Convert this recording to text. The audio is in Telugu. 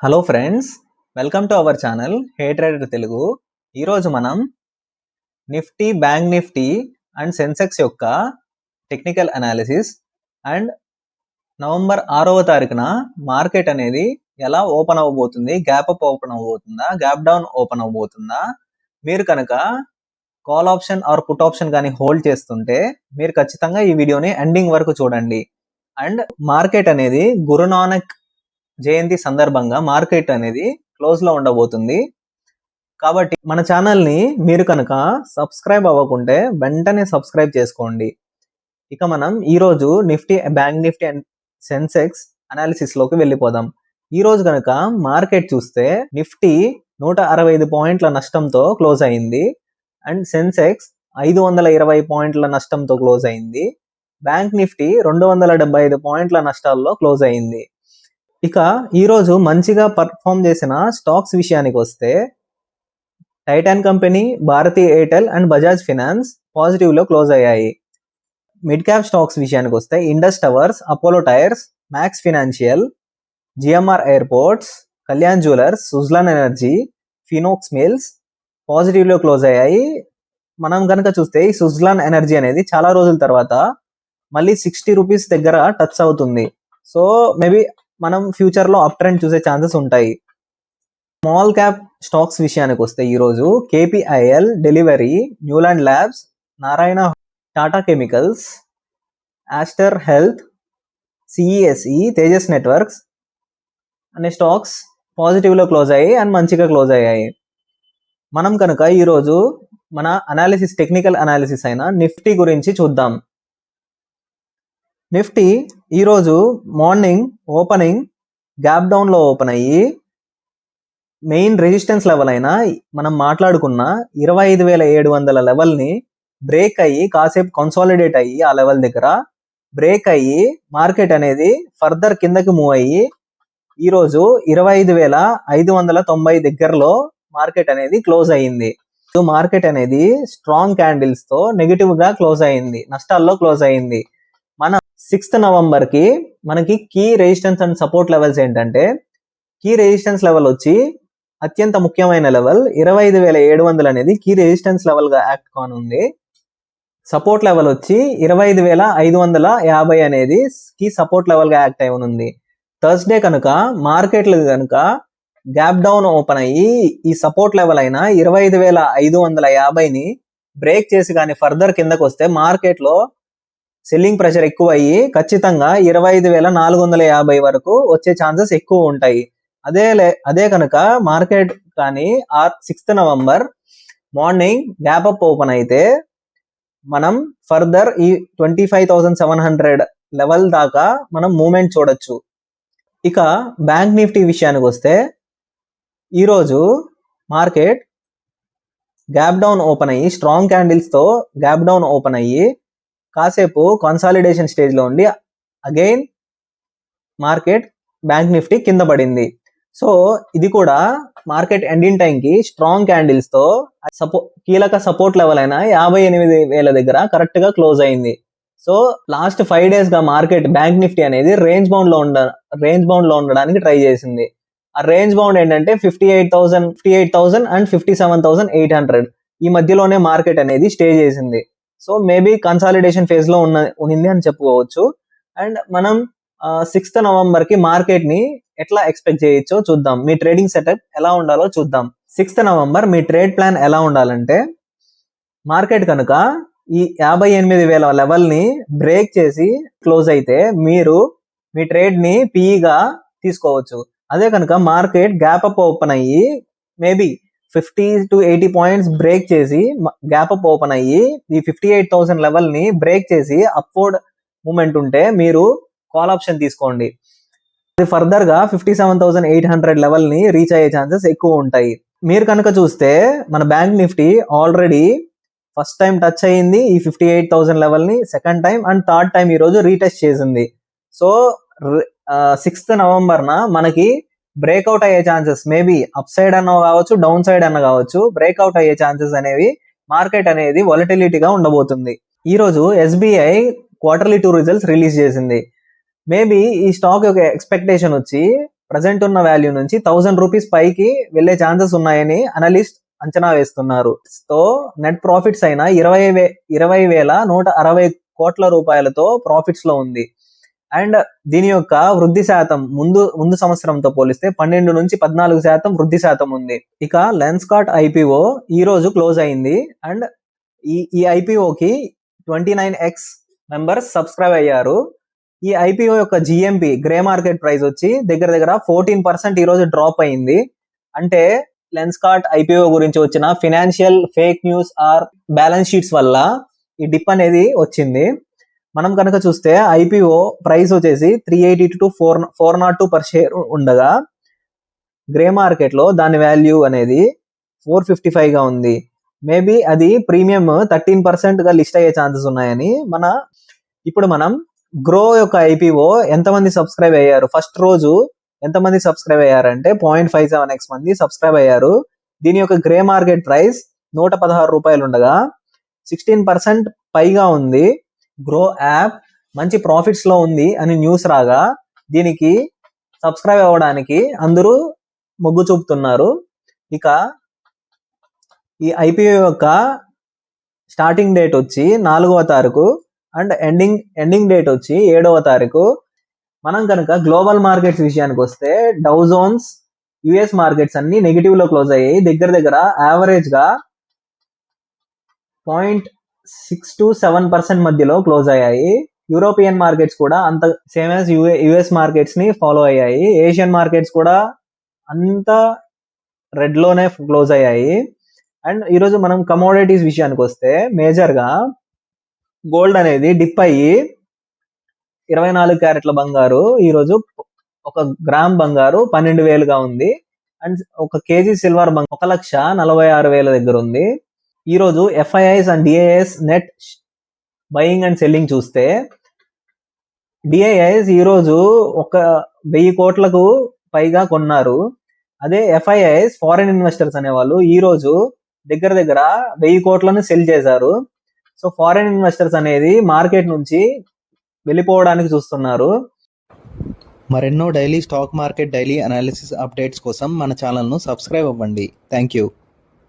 Hello friends welcome to our channel hey trader Telugu ఈరోజు మనం Nifty bank Nifty and Sensex యొక్క టెక్నికల్ అనాలిసిస్ అండ్ నవంబర్ ఆరవ తారీఖున మార్కెట్ అనేది ఎలా ఓపెన్ అవ్వబోతుంది గ్యాప్ అప్ ఓపెన్ అవ్వబోతుందా గ్యాప్ డౌన్ ఓపెన్ అవ్వబోతుందా మీరు కనుక call option or put option కానీ హోల్డ్ చేస్తుంటే మీరు ఖచ్చితంగా ఈ వీడియోని ఎండింగ్ వరకు చూడండి. అండ్ మార్కెట్ అనేది గురునానక్ జయంతి సందర్భంగా మార్కెట్ అనేది క్లోజ్లో ఉండబోతుంది. కాబట్టి మన ఛానల్ని మీరు కనుక సబ్స్క్రైబ్ అవ్వకుంటే వెంటనే సబ్స్క్రైబ్ చేసుకోండి. ఇక మనం ఈ రోజు Nifty bank Nifty and Sensex అనాలిసిస్లోకి వెళ్ళిపోదాం. ఈ రోజు కనుక మార్కెట్ చూస్తే నిఫ్టీ నూట అరవై ఐదు పాయింట్ల నష్టంతో క్లోజ్ అయింది. అండ్ సెన్సెక్స్ ఐదు వందల ఇరవై పాయింట్ల నష్టంతో క్లోజ్ అయింది. బ్యాంక్ నిఫ్టీ రెండు వందల డెబ్బై ఐదు పాయింట్ల నష్టాల్లో క్లోజ్ అయింది. ఇక ఈరోజు మంచిగా పర్ఫామ్ చేసిన స్టాక్స్ విషయానికి వస్తే Titan company Bharti Airtel and Bajaj Finance పాజిటివ్లో close అయ్యాయి. మిడ్ క్యాప్ స్టాక్స్ విషయానికి వస్తే Indus Towers Apollo Tyres Max Financial GMR Airports Kalyan Jewellers Suzlon Energy Phoenix Mills పాజిటివ్లో close అయ్యాయి. మనం కనుక చూస్తే ఈ సుజ్లాన్ ఎనర్జీ అనేది చాలా రోజుల తర్వాత మళ్ళీ సిక్స్టీ రూపీస్ దగ్గర టచ్ అవుతుంది. సో మేబీ మనం ఫ్యూచర్లో అప్ ట్రెండ్ చూసే ఛాన్సెస్ ఉంటాయి. స్మాల్ క్యాప్ స్టాక్స్ విషయానికి వస్తే ఈరోజు KPIL Delhivery Neuland labs Narayana Tata chemicals Aster health CESC Tejas networks అనే స్టాక్స్ పాజిటివ్లో క్లోజ్ అయ్యాయి అండ్ మంచిగా క్లోజ్ అయ్యాయి. మనం కనుక ఈరోజు మన అనాలిసిస్ టెక్నికల్ అనాలిసిస్ అయిన నిఫ్టీ గురించి చూద్దాం. నిఫ్టీ ఈరోజు మార్నింగ్ ఓపెనింగ్ గ్యాప్ డౌన్లో ఓపెన్ అయ్యి మెయిన్ రెసిస్టెన్స్ లెవెల్ అయిన మనం మాట్లాడుకున్న ఇరవై ఐదు వేల ఏడు వందల లెవెల్ని బ్రేక్ అయ్యి కాసేపు కన్సాలిడేట్ అయ్యి ఆ లెవెల్ దగ్గర బ్రేక్ అయ్యి మార్కెట్ అనేది ఫర్దర్ కిందకి మూవ్ అయ్యి ఈరోజు ఇరవై ఐదు వేల ఐదు వందల తొంభై దగ్గరలో మార్కెట్ అనేది క్లోజ్ అయ్యింది. మార్కెట్ అనేది స్ట్రాంగ్ క్యాండిల్స్తో నెగిటివ్గా క్లోజ్ అయ్యింది. నష్టాల్లో క్లోజ్ అయ్యింది. మన సిక్స్త్ నవంబర్కి మనకి key resistance and support levels ఏంటంటే కీ రెసిస్టెన్స్ లెవెల్ వచ్చి అత్యంత ముఖ్యమైన లెవెల్ ఇరవై ఐదు వేల ఏడు వందలు అనేది కీ రెసిస్టెన్స్ లెవెల్గా యాక్ట్ కానుంది. సపోర్ట్ లెవెల్ వచ్చి ఇరవై ఐదు వేల ఐదు వందల యాభై అనేది కీ సపోర్ట్ లెవెల్గా యాక్ట్ అయి ఉంది థర్స్డే కనుక మార్కెట్లు కనుక గ్యాప్ డౌన్ ఓపెన్ అయ్యి ఈ సపోర్ట్ లెవెల్ అయిన ఇరవై ఐదు వేల ఐదు వందల యాభైని బ్రేక్ చేసి కానీ ఫర్దర్ కిందకు వస్తే మార్కెట్లో సెల్లింగ్ ప్రెషర్ ఎక్కువ అయ్యి ఖచ్చితంగా ఇరవై ఐదు వేల నాలుగు వందల యాభై వరకు వచ్చే ఛాన్సెస్ ఎక్కువ ఉంటాయి. అదే లే- అదే కనుక మార్కెట్ కానీ or sixth November morning gap up open అయితే మనం ఫర్దర్ ఈ twenty five thousand seven hundred level దాకా మనం మూమెంట్ చూడొచ్చు. ఇక బ్యాంక్ నిఫ్టీ విషయానికి వస్తే ఈరోజు మార్కెట్ గ్యాప్ డౌన్ ఓపెన్ అయ్యి స్ట్రాంగ్ క్యాండిల్స్తో గ్యాప్ డౌన్ ఓపెన్ అయ్యి కాసేపు కన్సాలిడేషన్ స్టేజ్లో ఉండి అగైన్ మార్కెట్ బ్యాంక్ నిఫ్టీ కింద పడింది. సో ఇది కూడా మార్కెట్ ఎండింగ్ టైంకి స్ట్రాంగ్ క్యాండిల్స్తో సపో కీలక సపోర్ట్ లెవెల్ అయిన యాభై ఎనిమిది వేల దగ్గర కరెక్ట్గా క్లోజ్ అయింది. సో లాస్ట్ ఫైవ్ డేస్గా మార్కెట్ బ్యాంక్ నిఫ్టీ అనేది రేంజ్ బౌండ్లో ఉండ రేంజ్ బౌండ్లో ఉండడానికి ట్రై చేసింది. ఆ రేంజ్ బౌండ్ ఏంటంటే fifty eight thousand fifty eight thousand and fifty seven thousand eight hundred ఈ మధ్యలోనే మార్కెట్ అనేది స్టే చేసింది. సో మేబీ కన్సాలిడేషన్ ఫేజ్లో ఉన్న ఉంది అని చెప్పుకోవచ్చు. అండ్ మనం సిక్స్త్ నవంబర్కి మార్కెట్ని ఎట్లా ఎక్స్పెక్ట్ చేయొచ్చో చూద్దాం. మీ ట్రేడింగ్ సెటప్ ఎలా ఉండాలో చూద్దాం. సిక్స్త్ నవంబర్ మీ ట్రేడ్ ప్లాన్ ఎలా ఉండాలంటే మార్కెట్ కనుక ఈ యాభై ఎనిమిది వేల లెవెల్ని బ్రేక్ చేసి క్లోజ్ అయితే మీరు మీ ట్రేడ్ని తీసుకోవచ్చు. అదే కనుక మార్కెట్ గ్యాప్ అప్ ఓపెన్ అయ్యి maybe fifty to eighty points break చేసి గ్యాప్ అప్ ఓపెన్ అయ్యి ఈ ఫిఫ్టీ ఎయిట్ థౌసండ్ లెవెల్ని బ్రేక్ చేసి అప్వర్డ్ మూమెంట్ ఉంటే మీరు కాల్ ఆప్షన్ తీసుకోండి. ఇది ఫర్దర్గా fifty seven thousand eight hundred లెవెల్ని రీచ్ అయ్యే ఛాన్సెస్ ఎక్కువ ఉంటాయి. మీరు కనుక చూస్తే మన bank Nifty already first time touch అయ్యింది ఈ ఫిఫ్టీ ఎయిట్ థౌసండ్ లెవెల్ని second time and third time ఈ రోజు రీటెస్ట్ చేసింది. సో సిక్స్త్ నవంబర్న మనకి బ్రేక్అవుట్ అయ్యే ఛాన్సెస్ మేబీ అప్ సైడ్ అన్న కావచ్చు డౌన్ సైడ్ అన్న కావచ్చు బ్రేక్అవుట్ అయ్యే ఛాన్సెస్ అనేవి మార్కెట్ అనేది వొలటిలిటీగా ఉండబోతుంది. ఈ రోజు SBI quarterly two results release చేసింది. మేబీ ఈ స్టాక్ యొక్క ఎక్స్పెక్టేషన్ వచ్చి ప్రజెంట్ ఉన్న వాల్యూ నుంచి థౌసండ్ రూపీస్ పైకి వెళ్ళే ఛాన్సెస్ ఉన్నాయని అనలిస్ట్ అంచనా వేస్తున్నారు. సో నెట్ ప్రాఫిట్స్ అయిన ఇరవై వే ఇరవై వేల నూట అరవై కోట్ల రూపాయలతో ప్రాఫిట్స్లో ఉంది. అండ్ దీని యొక్క వృద్ధి శాతం ముందు ముందు సంవత్సరంతో పోలిస్తే పన్నెండు నుంచి పద్నాలుగు శాతం వృద్ధి శాతం ఉంది. ఇక లెన్స్కాట్ ఐపీఓ ఈ రోజు క్లోజ్ అయింది. అండ్ ఈ ఈ ఐపీఓకి twenty nine X members subscribe అయ్యారు. ఈ ఐపీఓ యొక్క జిఎంపి గ్రే మార్కెట్ ప్రైస్ వచ్చి దగ్గర దగ్గర ఫోర్టీన్ పర్సెంట్ ఈ రోజు డ్రాప్ అయింది. అంటే లెన్స్కాట్ ఐపీఓ గురించి వచ్చిన financial fake news or balance sheets వల్ల ఈ డిప్ అనేది వచ్చింది. మనం కనుక చూస్తే ఐపీఓ ప్రైస్ వచ్చేసి three eighty to four four not two per share ఉండగా గ్రే మార్కెట్లో దాని వాల్యూ అనేది ఫోర్ ఫిఫ్టీ ఫైవ్గా ఉంది. మేబీ అది ప్రీమియం థర్టీన్ పర్సెంట్గా లిస్ట్ అయ్యే ఛాన్సెస్ ఉన్నాయని మన ఇప్పుడు మనం గ్రో యొక్క ఐపీఓ ఎంతమంది సబ్స్క్రైబ్ అయ్యారు? ఫస్ట్ రోజు ఎంతమంది సబ్స్క్రైబ్ అయ్యారంటే పాయింట్ ఫైవ్ సెవెన్ ఎక్స్ మంది సబ్స్క్రైబ్ అయ్యారు. దీని యొక్క గ్రే మార్కెట్ ప్రైస్ నూట పదహారు రూపాయలు ఉండగా సిక్స్టీన్ పర్సెంట్ పైగా ఉంది. గ్రో యాప్ మంచి ప్రాఫిట్స్లో ఉంది అని న్యూస్ రాగా దీనికి సబ్స్క్రైబ్ అవ్వడానికి అందరూ మొగ్గు చూపుతున్నారు. ఇక ఈ ఐపీఓ యొక్క స్టార్టింగ్ డేట్ వచ్చి నాలుగవ తారీఖు అండ్ ఎండింగ్ ఎండింగ్ డేట్ వచ్చి ఏడవ తారీఖు. మనం కనుక గ్లోబల్ మార్కెట్స్ విషయానికి వస్తే డౌ జోన్స్ యుఎస్ మార్కెట్స్ అన్ని నెగిటివ్లో క్లోజ్ అయ్యాయి దగ్గర దగ్గర యావరేజ్గా point six to seven percent మధ్యలో క్లోజ్ అయ్యాయి. యూరోపియన్ మార్కెట్స్ కూడా అంత సేమ్ యాజ్ యుఎస్ మార్కెట్స్ని ఫాలో అయ్యాయి. ఏషియన్ మార్కెట్స్ కూడా అంత రెడ్లోనే క్లోజ్ అయ్యాయి. అండ్ ఈరోజు మనం కమోడిటీస్ విషయానికి వస్తే మేజర్గా గోల్డ్ అనేది డిప్ అయ్యి ఇరవై నాలుగు క్యారెట్ల బంగారు ఈరోజు ఒక గ్రామ్ బంగారు పన్నెండు వేలుగా ఉంది. అండ్ ఒక కేజీ సిల్వర్ బంగారు ఒక లక్ష నలభై ఆరు వేల దగ్గర ఉంది. ఈరోజు FIIs and DIIs net buying and selling చూస్తే డిఐఎస్ ఈరోజు ఒక వెయ్యి కోట్లకు పైగా కొన్నారు. అదే ఎఫ్ఐఐస్ ఫారిన్ ఇన్వెస్టర్స్ అనేవాళ్ళు ఈ రోజు దగ్గర దగ్గర వెయ్యి కోట్లను సెల్ చేశారు. సో ఫారిన్ ఇన్వెస్టర్స్ అనేది మార్కెట్ నుంచి వెళ్ళిపోవడానికి చూస్తున్నారు. మరెన్నో daily stock market daily analysis updates కోసం మన ఛానల్ను సబ్స్క్రైబ్ అవ్వండి. Thank you